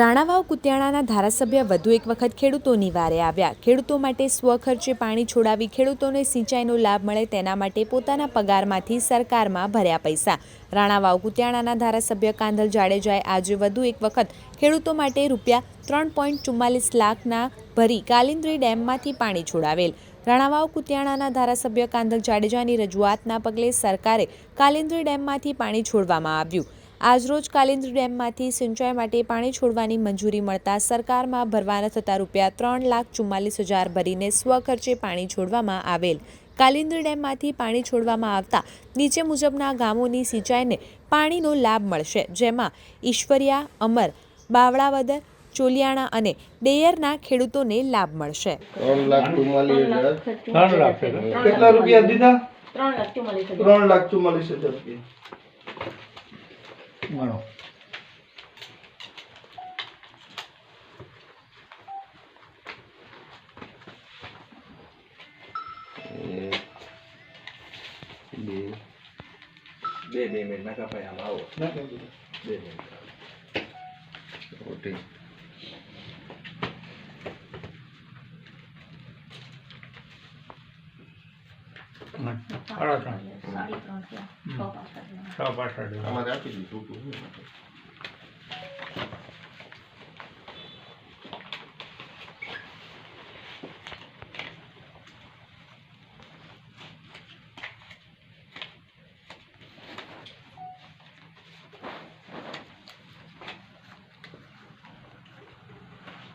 રાણાવાવ કુતિયાણાના ધારાસભ્ય વધુ એક વખત ખેડૂતોની વારે આવ્યા. ખેડૂતો માટે સ્વખર્ચે પાણી છોડાવી ખેડૂતોને સિંચાઈનો લાભ મળે તેના માટે પોતાના પગારમાંથી સરકારમાં ભર્યા પૈસા. રાણાવાવ કુતિયાણાના ધારાસભ્ય કાંધલ જાડેજાએ આજે વધુ એક વખત ખેડૂતો માટે રૂપિયા ત્રણ પોઈન્ટ ચુમ્માલીસ લાખના ભરી કાલિંદ્રી ડેમમાંથી પાણી છોડાવેલ. રાણાવાવ કુતિયાણાના ધારાસભ્ય કાંધલ જાડેજાની રજૂઆતના પગલે સરકારે કાલિન્દ્રી ડેમમાંથી પાણી છોડવામાં આવ્યું. આજરોજ કાલિન્દ્ર ડેમમાંથી સિંચાઈ માટે પાણી છોડવાની મંજૂરી મળતા સરકારમાં ભરવાના થતા રૂપિયા ત્રણ લાખ ચુમ્માલીસ હજાર ભરીને સ્વખર્ચે પાણી છોડવામાં આવેલ. કાલિન્દ્ર ડેમમાંથી પાણી છોડવામાં આવતા નીચે મુજબના ગામોની સિંચાઈને પાણીનો લાભ મળશે જેમાં ઈશ્વરિયા અમર બાવળાવદર ચોલિયાણા અને ડેયરના ખેડૂતોને લાભ મળશે. ત્રણ લાખ ચુમ્માલીસ હજાર. ત્રણ લાખ છે કેટલા રૂપિયા દીધા? ત્રણ લાખ ચુમ્માલીસ હજાર. ત્રણ લાખ ચુમ્માલીસ હજાર રૂપિયા ગણો એક, બે બે બે મિનિટ ના કપાય આમ આવો ના કઈ દીધા. બે મિનિટ ઓકે.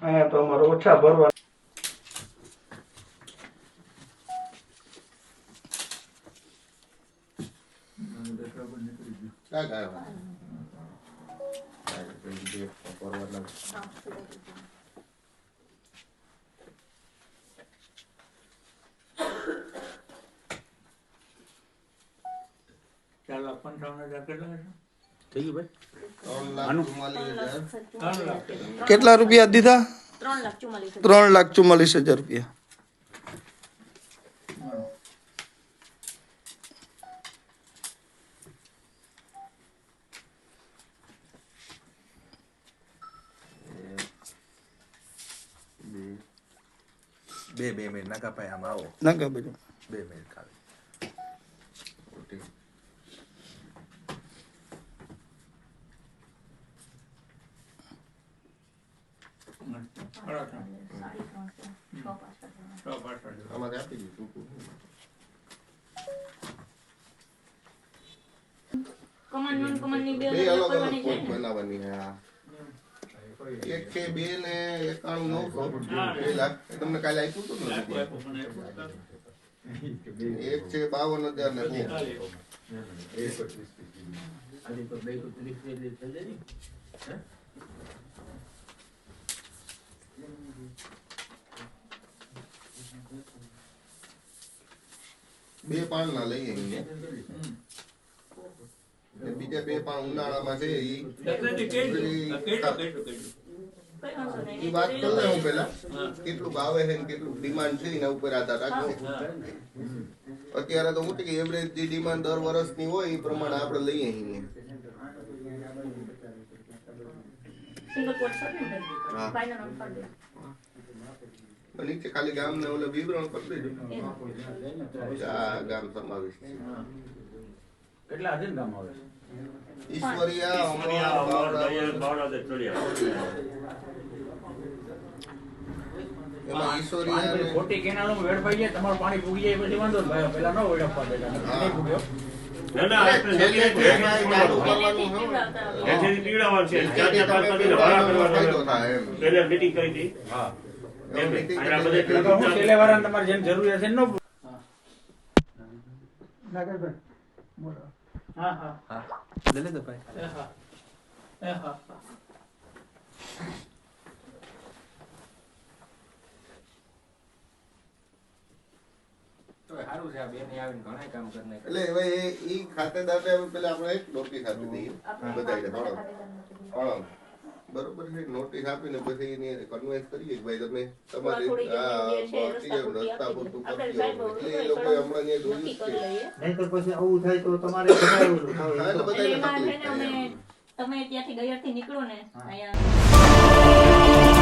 અહીંયા તો અમારે ઓછા ભરવા ક્યાં ગયા ચાર લાખ પંચાવન હજાર કેટલા છે થઈ ગયું ભાઈ ત્રણ લાખ કેટલા રૂપિયા દીધા ત્રણ લાખ ચુમ્માલીસ હજાર ત્રણ લાખ ચુમ્માલીસ હજાર રૂપિયા બે બે મિનિટ ના ભાઈ આમ આવો ના કે બધું બે મિનિટ ખાલી અમારે આપી દીધું હતું. કમાન નોન કમાનની બે બે અલગ અલગ પોઈન્ટ બનાવવાની આ. એક છે બે ને એકાણું બે લાખ તમને કાલે આપ્યું હતું ને. એક છે બાવન હજાર ને બે. બે પાન ના લઈએ બે પાન ઉનાળામાં છે ઈ. ઈ. ઈ વાત કરી લે હું પેલા. કેટલું ભાવે છે ને કેટલું ડિમાન્ડ છે એના ઉપર આધાર રાખો અત્યારે તો હું કે એવરેજ જે ડિમાન્ડ દર વર્ષની હોય એ પ્રમાણે આપણે લઈએ અહીંયા સિંગલ કોટ સબમિટ કરી હા. ફાઇનલ ઓન કરી દો. અને નીચે ખાલી ગામ ને ઓલે વિવરણ કરી દેજો. ગામ સમાવેશ છે. કેટલા અધીન ગામ આવે ઈશ્વરિયા અમર બાવળા એમાં ઈશ્વરિયા ખોટી કેનાલ વેડ પાઈ જાય તમારું પાણી જાય પછી વાંધો નહીં. ભાઈ પેલા ન દેતા. નહીં કરવાનું હતા. ત્યાંથી તમે પીવડાવવાનો એટલે હું. છેલ્લે વાળાને તમારે જેમ જરૂરિયાત છે ન હા હા. ભાઈ. હા. એ હા. સારું છે આ બેન આવીને ઘણા કામ કરી નાખ્યા. એટલે હવે એ ખાતે દાદા પેલા આપણે એક ડોકી આપી દઈએ બધા બરોબર છે નોટિસ આપીને પછી એની કન્વેન્સ કરીએ કે ભાઈ તમે તમારી જે રસ્તા રસ્તા પૂરતી પૂરતું આપી કરી એટલે એ લોકો હમણાં નક્કી જોયું છે. નહીંતર પછી આવું થાય તો તમારે. તમે ત્યાંથી ગયરથી નીકળો ને અહીંયા.